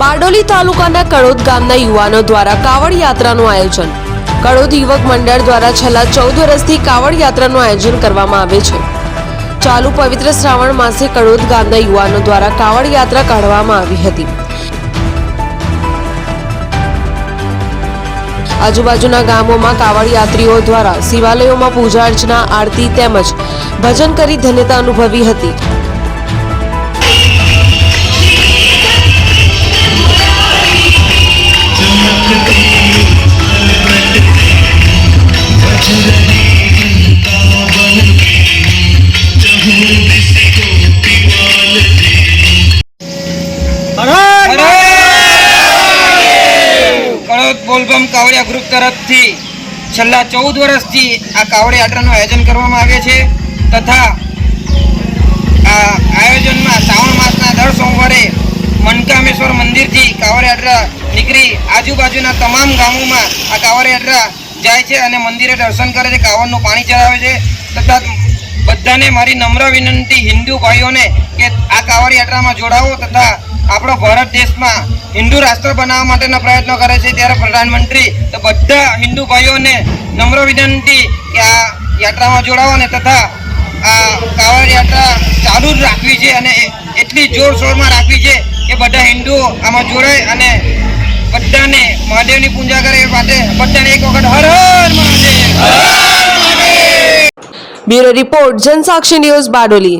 બારડોલી તાલુકાના કડોદ ગામના યુવાનો દ્વારા કાવડ યાત્રાનું આયોજન. કડોદ યુવક મંડળ દ્વારા છેલ્લા ચૌદ વર્ષથી કાવડ યાત્રાનું આયોજન કરવામાં આવે છે. ચાલુ પવિત્ર શ્રાવણ માસે કડોદ ગામના યુવાનો દ્વારા કાવડ યાત્રા કાઢવામાં આવી હતી. આજુબાજુના ગામોમાં કાવડ યાત્રીઓ દ્વારા શિવાલયોમાં પૂજા અર્ચના, આરતી તેમજ ભજન કરી ધન્યતા અનુભવી હતી. કળોદ બોલબમ કાવડિયા ગ્રુપ તરફથી છેલ્લા ચૌદ વર્ષથી આ કાવડિયા યાત્રાનું આયોજન કરવામાં આવે છે તથા આ આયોજનમાં શ્રાવણ માસના દર સોમવારે મનકામેશ્વર મંદિરથી કાવડ યાત્રા નીકળી. આજુબાજુના તમામ ગામોમાં આ કાવડ યાત્રા જાય છે અને મંદિરે દર્શન કરે છે, કાવડનું પાણી ચડાવે છે તથા બધાને મારી નમ્ર વિનંતી હિન્દુ ભાઈઓને કે આ કાવડ યાત્રામાં જોડાવો તથા આપણો ભારત દેશમાં હિન્દુ રાષ્ટ્ર બનાવવા માટેના પ્રયત્નો કરે છે ત્યારે પ્રધાનમંત્રી તો બધા હિન્દુ ભાઈઓને નમ્ર વિનંતી કે આ યાત્રામાં જોડાવો ને તથા આ કાવડ યાત્રા ચાલુ જ રાખવી છે અને એટલી જોરશોરમાં રાખવી છે કે બધા હિન્દુઓ આમાં જોડાય અને બધાને મહાદેવની પૂજા કરે એ માટે બધાને એક વખત Har Har Mahadev. Bureau report Jansakshi news Bardoli.